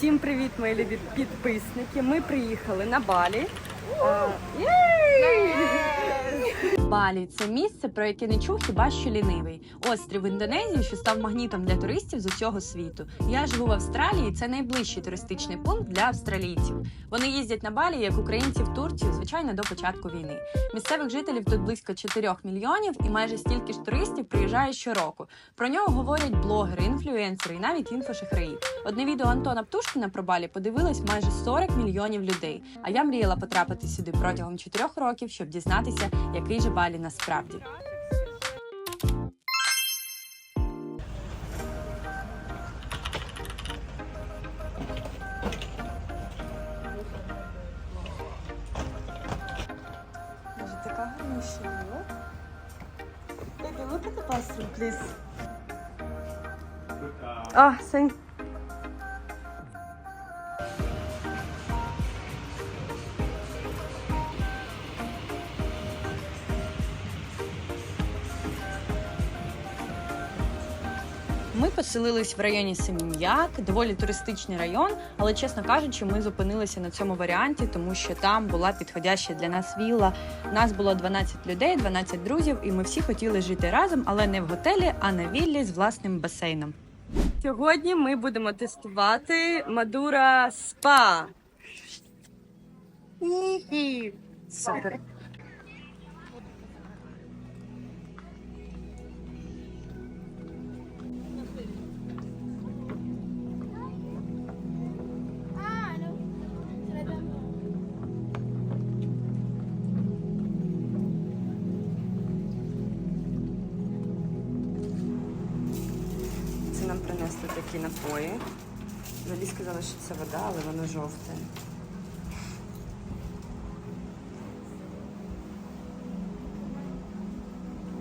Всім привіт, мої любі підписники. Ми приїхали на Балі. Єй! Балі це місце, про яке не чув хіба що лінивий. Острів в Індонезії, що став магнітом для туристів з усього світу. Я живу в Австралії. Це найближчий туристичний пункт для австралійців. Вони їздять на Балі, як українці в Турцію, звичайно, до початку війни. Місцевих жителів тут близько 4 мільйонів, і майже стільки ж туристів приїжджає щороку. Про нього говорять блогери, інфлюенсери і навіть інфошахраї. Одне відео Антона Птушкіна про Балі подивилось майже 40 мільйонів людей. А я мріяла потрапити сюди протягом 4 років, щоб дізнатися, який же Балі насправді. Боже, така гарніша. Baby, look at the bathroom, please. Ah, thank Ми поселились в районі Семін'як, доволі туристичний район, але чесно кажучи, ми зупинилися на цьому варіанті, тому що там була підходяща для нас вілла. Нас було 12 людей, 12 друзів, і ми всі хотіли жити разом, але не в готелі, а на віллі з власним басейном. Сьогодні ми будемо тестувати Мадура Спа. Супер. Напої. Взагалі сказали, що це вода, але воно жовте.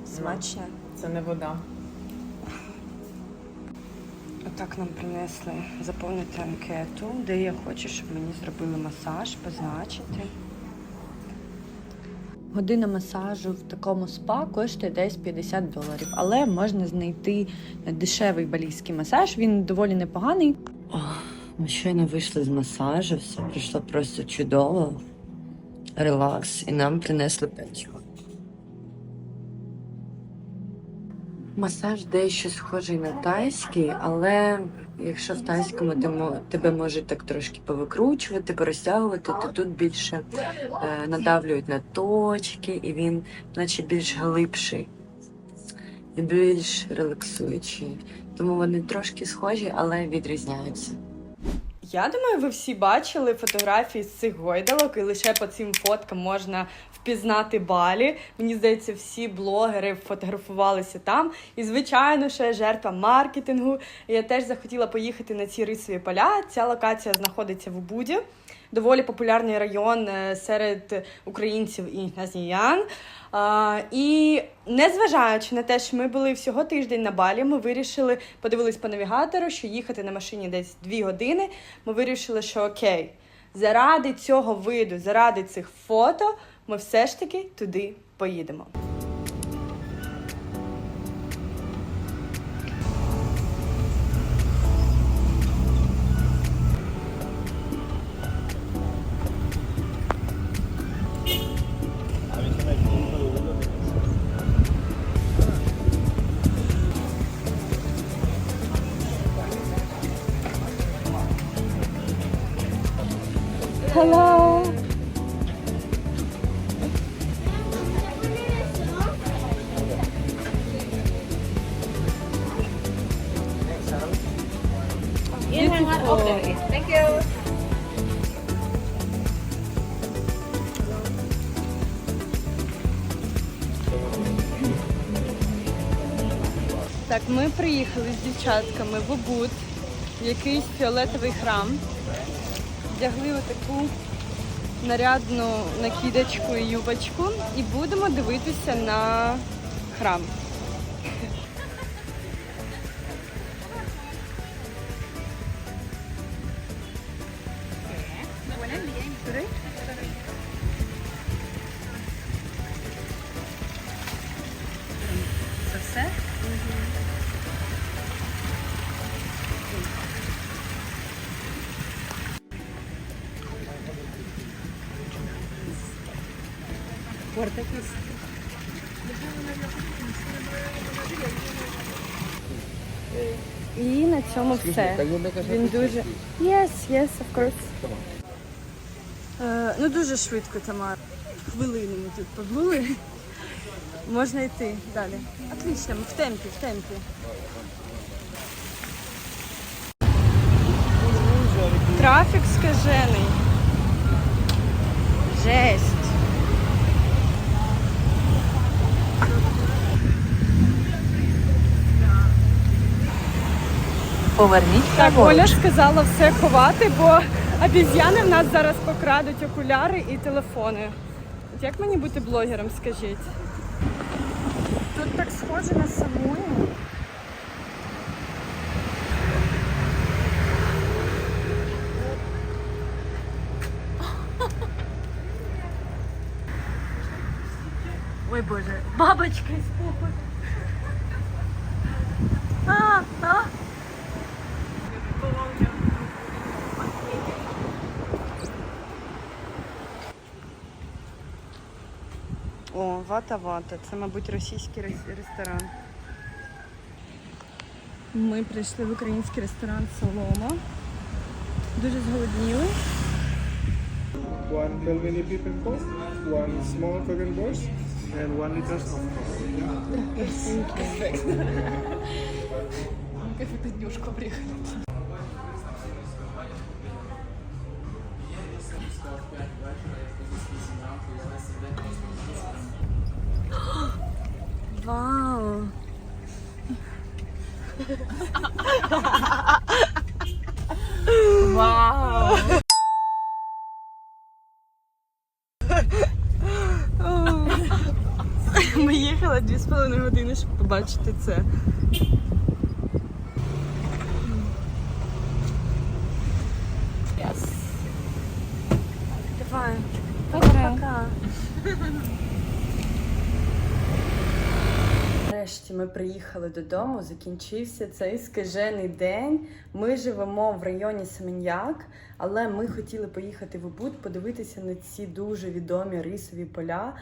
Смачно. Це не вода. Отак нам принесли заповнити анкету, де я хочу, щоб мені зробили масаж, позначити. Година масажу в такому спа коштує десь 50 доларів, але можна знайти дешевий балійський масаж. Він доволі непоганий. Ми щойно вийшли з масажу, все пройшло просто чудово. Релакс, і нам принесли печиво. Масаж дещо схожий на тайський, але якщо в тайському ти тебе можуть так трошки повикручувати, порозтягувати, то тут більше е, надавлюють на точки, і він наче більш глибший і більш релаксуючий. Тому вони трошки схожі, але відрізняються. Я думаю, ви всі бачили фотографії з цих гойдалок, і лише по цим фоткам можна впізнати Балі. Мені здається, всі блогери фотографувалися там. І, звичайно, ще жертва маркетингу. Я теж захотіла поїхати на ці рисові поля. Ця локація знаходиться в Убуді. Доволі популярний район е, серед українців і назіян. А, і незважаючи на те, що ми були всього тиждень на балі, ми вирішили, подивились по навігатору, що їхати на машині десь дві години. Ми вирішили, що окей, заради цього виду, заради цих фото, ми все ж таки туди поїдемо. Hello! Так, ми приїхали з дівчатками в Обуд, в якийсь фіолетовий храм. Вдягли отаку нарядну накидочку і юбочку і будемо дивитися на храм. І на цьому все. Він дуже. Yes, yes, of course. Е, ну дуже швидко, Тамара. Хвилину ми тут побули. Можна йти далі. Отлично, ми в темпі, в темпі. Трафік скажений. Жесть. Поверніть Так, Оля сказала все ховати, бо обіз'яни в нас зараз покрадуть окуляри і телефони. От як мені бути блогером, скажіть? Тут так схоже на самую. Ой боже, бабочка із попи. А, а. О, вата-вата. Це, мабуть, російський ресторан. Ми прийшли в український ресторан Солома. Дуже зголодніли. one pelmeni pipinko, one small vegan borscht, and one liter of coffee. Вау! Вау! Ми їхали дві з половиною години, щоб побачити це. Ми приїхали додому, закінчився цей скажений день. Ми живемо в районі Семен'як, але ми хотіли поїхати в Убуд, подивитися на ці дуже відомі рисові поля.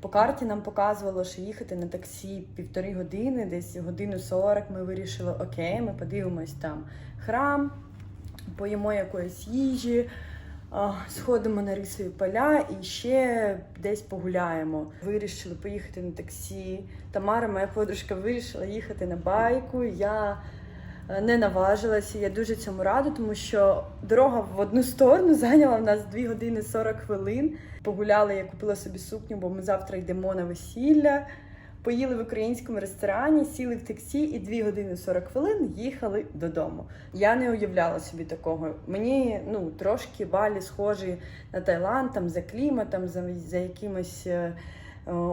По карті нам показувало, що їхати на таксі півтори години, десь годину 40 Ми вирішили, окей, ми подивимось там храм, поїмо якоїсь їжі, сходимо на рисові поля і ще десь погуляємо. Вирішили поїхати на таксі. Тамара, моя подружка, вирішила їхати на байку. Я е, не наважилася. Я дуже цьому рада, тому що дорога в одну сторону зайняла в нас 2 години 40 хвилин. Погуляли, я купила собі сукню, бо ми завтра йдемо на весілля. Поїли в українському ресторані, сіли в таксі і 2 години 40 хвилин їхали додому. Я не уявляла собі такого. Мені ну трошки балі схожі на Таїланд, там за кліматом, за, за якимось е,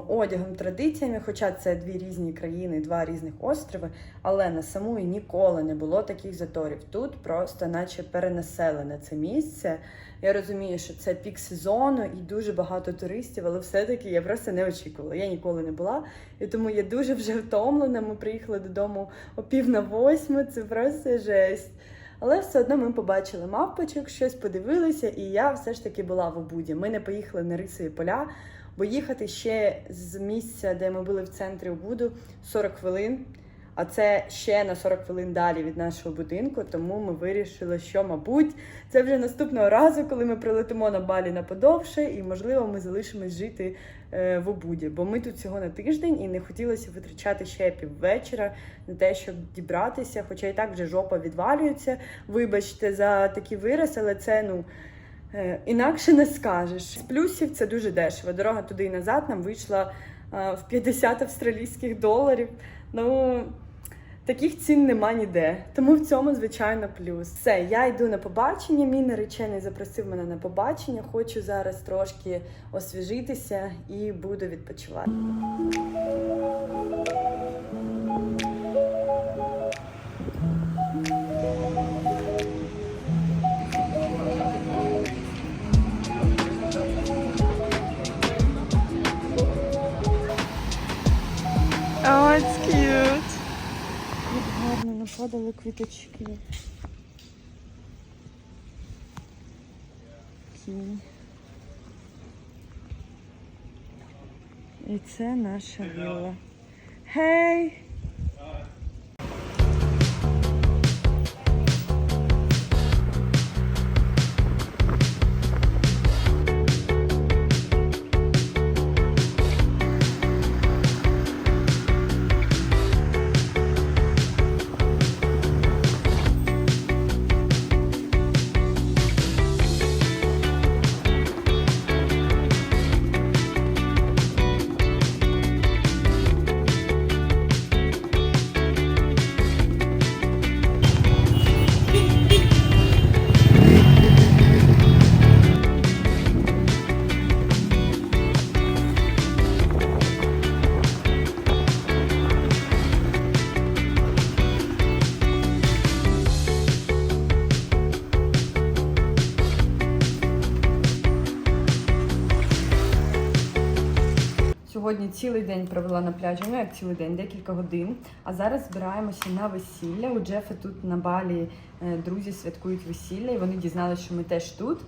одягом, традиціями. Хоча це дві різні країни, два різних острови, але на саму і ніколи не було таких заторів. Тут просто, наче перенаселене це місце. Я розумію, що це пік сезону і дуже багато туристів, але все-таки я просто не очікувала. Я ніколи не була. І тому я дуже вже втомлена. Ми приїхали додому о пів на восьму. Це просто жесть. Але все одно ми побачили мавпочок, щось подивилися, і я все ж таки була в Обуді. Ми не поїхали на рисові поля, бо їхати ще з місця, де ми були в центрі Обуду, 40 хвилин. А це ще на 40 хвилин далі від нашого будинку. Тому ми вирішили, що, мабуть, це вже наступного разу, коли ми прилетимо на балі на подовше, і можливо ми залишимось жити е, в Обуді. Бо ми тут всього на тиждень і не хотілося витрачати ще піввечора на те, щоб дібратися. Хоча і так вже жопа відвалюється. Вибачте за такий вираз, але це ну. Е, Інакше не скажеш. З плюсів це дуже дешево. Дорога туди і назад нам вийшла е, в 50 австралійських доларів. Ну таких цін нема ніде. Тому в цьому, звичайно, плюс. Все, я йду на побачення. Мій наречений запросив мене на побачення. Хочу зараз трошки освіжитися і буду відпочивати. Квіточки. І це наша вілла. Гей! Цілий день провела на пляжі, ну як цілий день, декілька годин. А зараз збираємося на весілля. У Джефа тут на Балі е, друзі святкують весілля, і вони дізналися, що ми теж тут.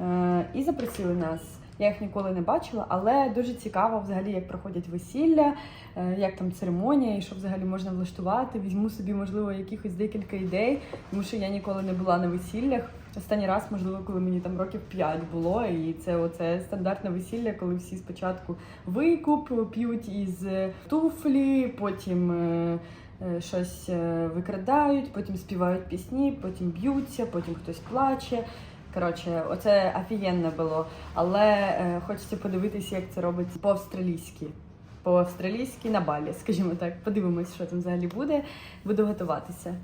Е, І запросили нас. Я їх ніколи не бачила, але дуже цікаво взагалі, як проходять весілля, е, як там церемонія, і що взагалі можна влаштувати. Візьму собі, можливо, якихось декілька ідей, тому що я ніколи не була на весіллях. Останній раз, можливо, коли мені там років 5 було, і це оце стандартне весілля, коли всі спочатку викуп п'ють із е, туфлі, потім е, е, щось викрадають, потім співають пісні, потім б'ються, потім хтось плаче. Коротше, оце офігенно було. Але хочеться подивитися, як це робиться по-австралійськи. По-австралійськи на балі, скажімо так. Подивимось, що там взагалі буде. Буду готуватися.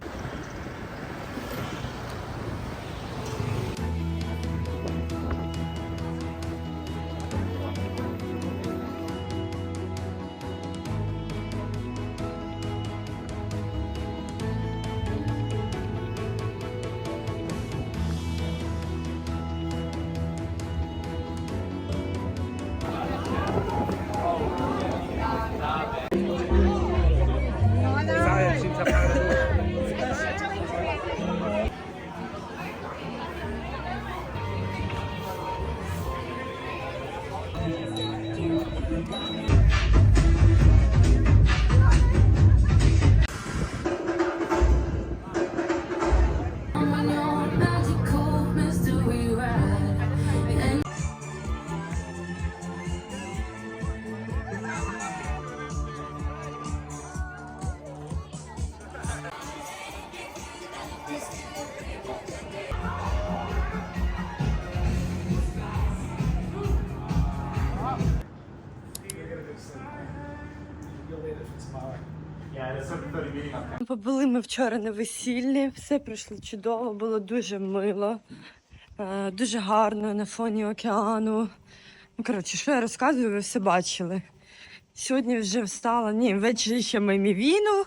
Побули ми вчора на весіллі, все пройшло чудово, було дуже мило, е, дуже гарно на фоні океану. Ну, коротше, що я розказую, ви все бачили. Сьогодні вже встала, ні, ввечері ще ми мівіну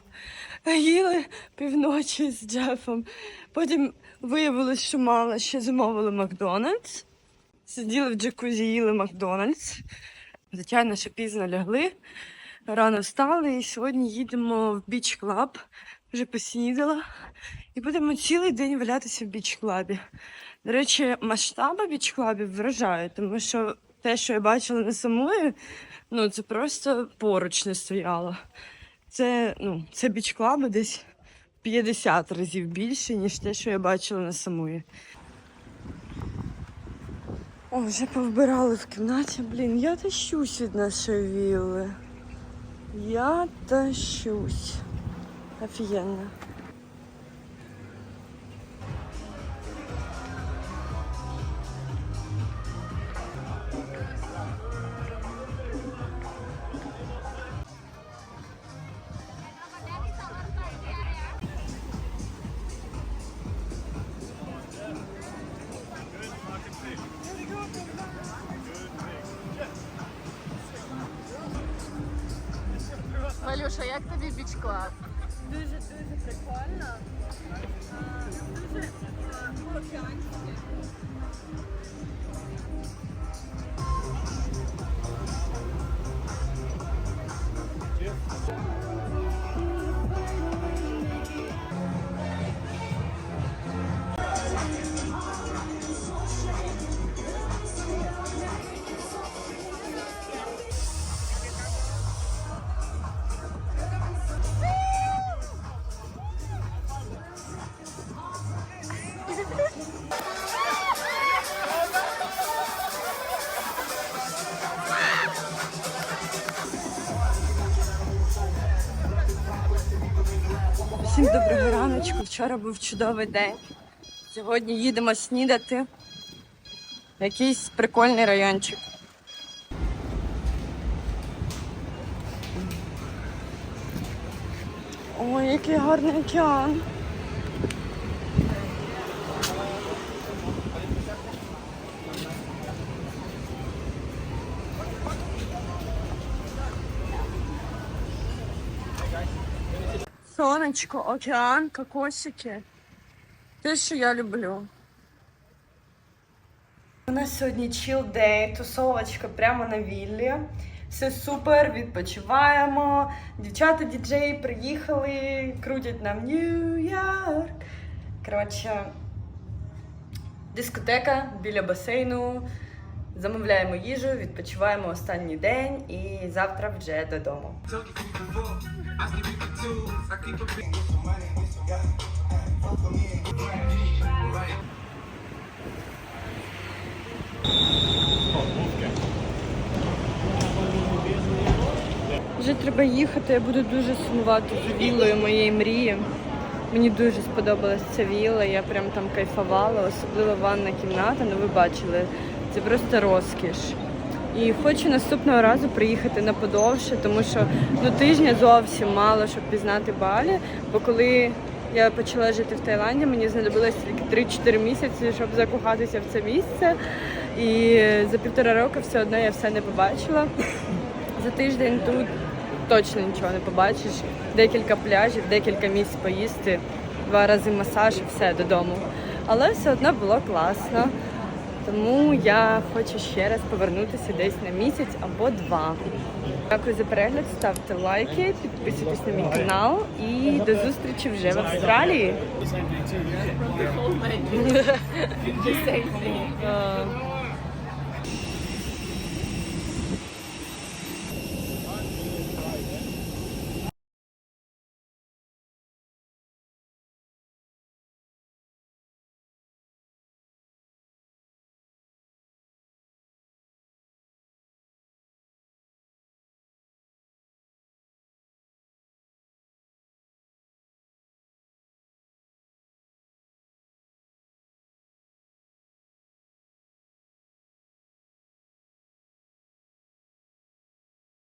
їли півночі з Джефом. Потім виявилось, що мало ще замовили Макдональдс. Сиділи в джакузі, їли Макдональдс. Звичайно, що пізно лягли. Рано встали і сьогодні їдемо в біч клаб. Вже поснідала. І будемо цілий день валятися в біч клабі. До речі, масштаби біч клабів вражають, тому що те, що я бачила на самої, ну це просто поруч не стояло. Це, ну, це біч клаби десь 50 разів більше, ніж те, що я бачила на самої. О, вже повбирали в кімнаті. Блін, я тащусь від нашої вілли. Я тащусь. Офігенно. Всім доброго раночку. Вчора був чудовий день. Сьогодні їдемо снідати. в Якийсь прикольний райончик. Ой, який гарний океан. Сонечко, океан, кокосики. Те, що я люблю. У нас сьогодні chill day, тусовочка прямо на віллі. Все супер, відпочиваємо. Дівчата діджеї приїхали, крутять нам Нью-Йорк. Коротше, дискотека біля басейну. Замовляємо їжу, відпочиваємо останній день і завтра вже додому. Вже треба їхати, я буду дуже сумувати за віллою моєї мрії. Мені дуже сподобалась ця вілла, я прям там кайфувала, особливо ванна кімната, ну ви бачили, це просто розкіш. І хочу наступного разу приїхати на подовше, тому що ну, тижня зовсім мало, щоб пізнати Балі. Бо коли я почала жити в Таїланді, мені знадобилось тільки 3-4 місяці, щоб закохатися в це місце. І за півтора року все одно я все не побачила. За тиждень тут точно нічого не побачиш. Декілька пляжів, декілька місць поїсти, два рази масаж і все додому. Але все одно було класно. Тому я хочу ще раз повернутися десь на місяць або два. Дякую за перегляд, ставте лайки, підписуйтесь на мій канал і до зустрічі вже в Австралії.